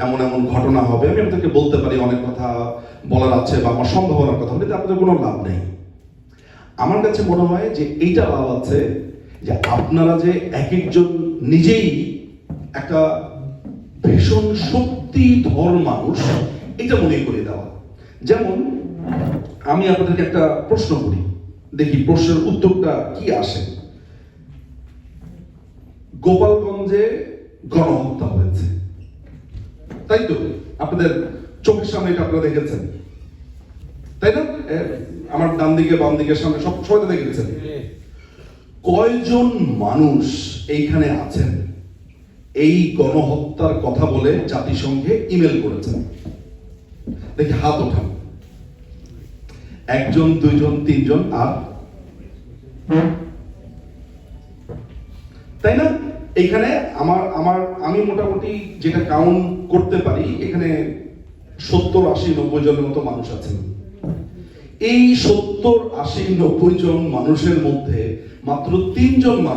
এমন এমন ঘটনা হবে। আমি আপনাদেরকে বলতে পারি অনেক কথা বলার আছে বা আমার সম্ভাবনার কথা, কিন্তু আপনাদের কোনো লাভ নেই। আমার কাছে মনে হয় যে এইটা লাভ আছে যে আপনারা যে এক একজন নিজেই একটা ভীষণ শক্তিধর মানুষ, এটা মনে করে দেওয়া। যেমন, আমি আপনাদেরকে একটা প্রশ্ন করি। দেখি প্রশ্নের উত্তরটা কি আসে? গোপালগঞ্জে গণহত্যা হয়েছে। তাই তো? আপনাদের চোখের সামনে এটা আপনারা দেখেছেন। তাই না? আমার ডান দিকে, বাম দিকের সামনে সব সবাই তো দেখেছেন। কয়জন মানুষ এইখানে আছেন? এই গণহত্যার কথা বলে জাতিসংঘে ইমেল করেছেন। দেখি, হাত ওঠান। একজন, দুইজন, তিনজন, আর? তাই না? এখানে আমার আমার, আমি মোটামুটি যেটা কাউন্ট করতে পারি, এখানে সত্তর, আশি, নব্বই জনের মতো মানুষ আছেন এই সত্তর, আশি, নব্বই জন মানুষের মধ্যে মাত্র তিনজন মানুষ